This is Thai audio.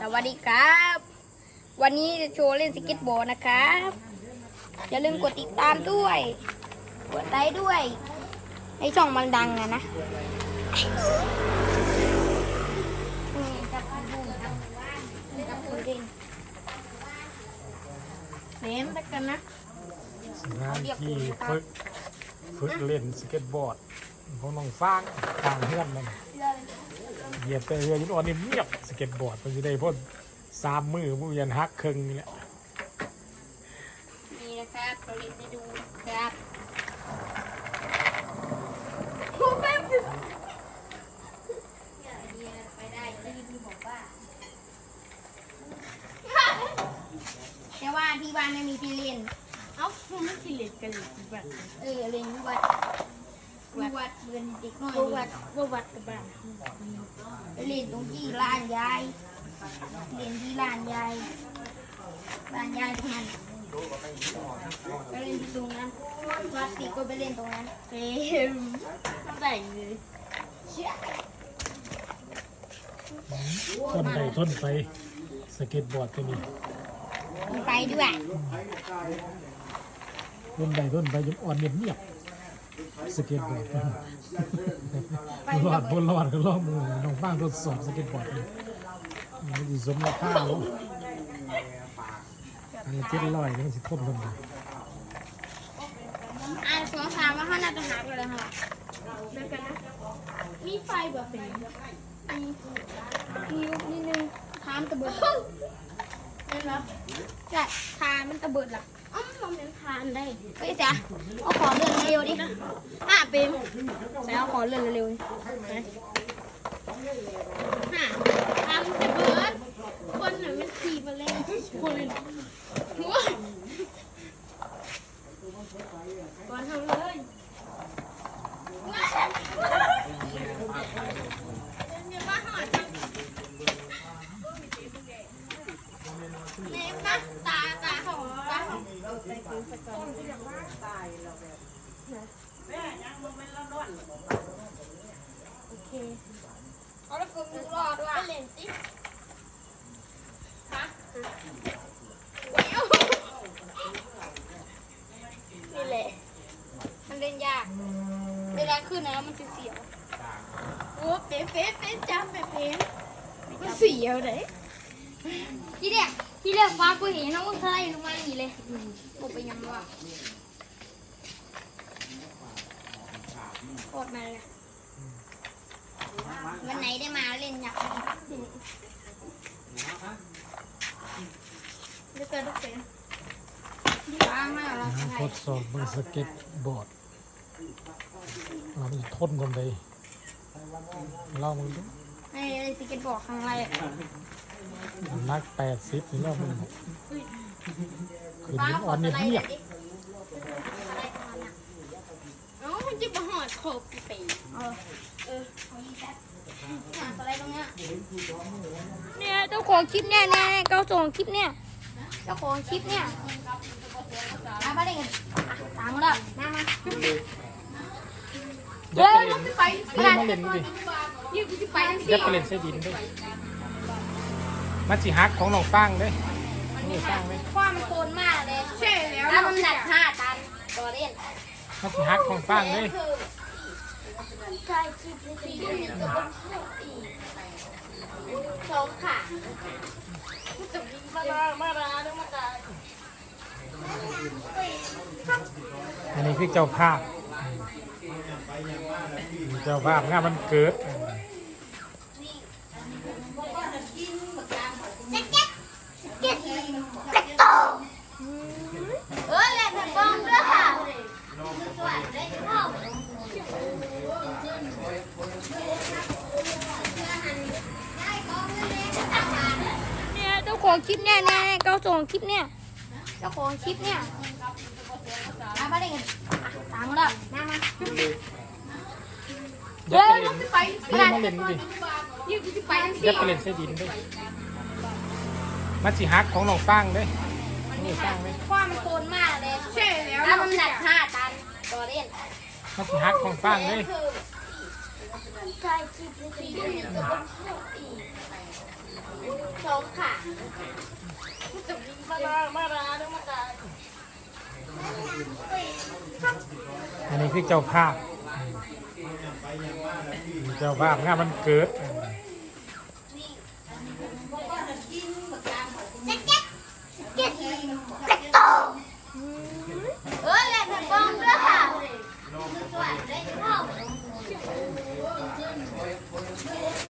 สวัสดีครับ วันนี้จะโชว์เล่นสเก็ตบอร์ดนะครับ อย่าลืมกดติดตามด้วย กดไลค์ด้วยให้ช่องมันดังนะนะนี่จับดูครับจับดูดิเล่นไปกันนะสถานที่ฝึกฝึกเล่นสเก็ตบอร์ดของน้องฟางทางเพื่อนมัน เหยียบแต่เรือยินอ่อนนี่เงียบสเก็ตบอร์ดมันจะได้พ่นสามมือมือยันฮักเครึ่งนี่แหละนี่นะครับเราเล่นให้ดูครับไปได้ที่พี่บอกว่าแต่ว่าที่บ้านไม่มีที่เล่น เอ้ามันไม่สิเล็ดกันเลยแบบเออเล่นที่ วัดที่วัดเบือนเด็กน้อยบ่วัดบ่วัดกับบ้านไปเล่นตรงที่ร้านยายเล่นที่ร้านยายร้านยายตรงนั้นไปเล่นที่ตรงนั้นวัดติก็ไปเล่นตรงนั้นเต็มแต่งเลยเชี่ยทนไปทนไปสเก็ตบอร์ดตัวนี้มีไฟด้วยทนไปทนไปยินอ่อนเงียบเงียบ สเก็ตบอร์ดรอดบนรอดก็รอดมือน้องฟางทดสอบสเก็ตบอร์ดนี่มันจะสมราคาลูกอันละเจ็ดร้อยนี่มันสิทนทนไปอ่าสองสามว่าเขาน่าจะหาไปแล้วค่ะเดี๋ยวกันนะมีไฟแบบเป็นมียุบนิดนึงทามตะเบิดได้ไหมใช่ทามมันตะเบิดล่ะ อ๋อมันเป็นทานได้เฮ้ยจ้ะเอาขอเลื่อนเร็วๆดิห้าเปมใส่เอาขอเลื่อนเร็วๆดิห่าทำจะเบิดคนน่ะมันขี่มาเล่นคนเลยหัวก่อนทำเลยเดี๋ยวมาหอดเน็บนะตาตาของตาของายเราแบบแม่ยังมันเป็นละนอนโอเคเอาแล้วฝึกดูรอด้วยเล่นสิฮะนี่แหละมันเล่นยากเวลาขึ้นนะมันจะเสียวโอ้เป๊ะเป๊ะเป๊ะจำเป๊ะเป๊ะมันเสียวเลยที่เนี่ยที่เรียกฟ้ากูเห็นน้องมึงเคยลงมาอย่างนี้เลยกูไปยังว่า โคตรมาเลยวันไหนได้มาเล่นอยากเดี๋ยวเกิดต้องเป็นฟ้างมากเราใครทดสอบเบนสเก็ตบอร์ดเรามันทนกันไปลองมึงดูในสเก็ตบอร์ดครั้งแรกนักแปดสิบนี่ลองมึงดูคือฟ้ายินขอ่ออนสเงียบไลด์เงีหยน่อบ ยดิสไลด์ประมาณน่ะ เอ้ามันจะ มาหอดขอบปีเออ เออขอยีแป๊บหาสไลด์ตรงเนี้ยเนี่ยเจ้าของคลิปเนี่ยเนี่ยเจ้าของคลิปเนี่ยเจ้าของคลิปเนี่ยมาบ้านเล่นกันอะตามมาแล้วมามายัดไปเล่นไปเล่นมาเล่นดิยืดกูจะไปทั้งยัสี่ดไปเล่นใส่ดินด้วยมันสิฮักของน้องฟางเด้นี่ฟางเด้ความมันโคนมากเลยใช่แล้วแล้วมันหนักห้าตันตัวเล่นมันสิฮักของฟาง เด้ใช่คลิปเลยสี่เดือนก็ต้องเข้าอีกสองขามาลามาลาเดี๋ยวมาลาอันนี้คือเจ้าภาพ เจ้าภาพงานมันเกิด เก็ตกระโตเออแหละแบบบอมด้วยค่ะเนี่ยเจ้า ของคลิปเนี่ยเนี่ยเจ้าของคลิปเนี่ยเจ้าของคลิปเนี่ยมาบ้านเล่นกันอะตามมาแล้วมามายัดไปเล่นนี่มาเล่นดิยืดกูจะไปทั้งสี่ยัดไปเล่นใส่ดินด้วยมันสิฮักของน้องฟางเด้นี่ฟางเด้ความมันโคนมากเลยใช่แล้วแล้วมันหนักห้าตันตัวเล่นมันสิฮักของฟางเด้ใช่คลิปเลยสี่เดือนก็ต้องเข้า อันนี้คือเจ้าภาพ เจ้าภาพงานมันเกิด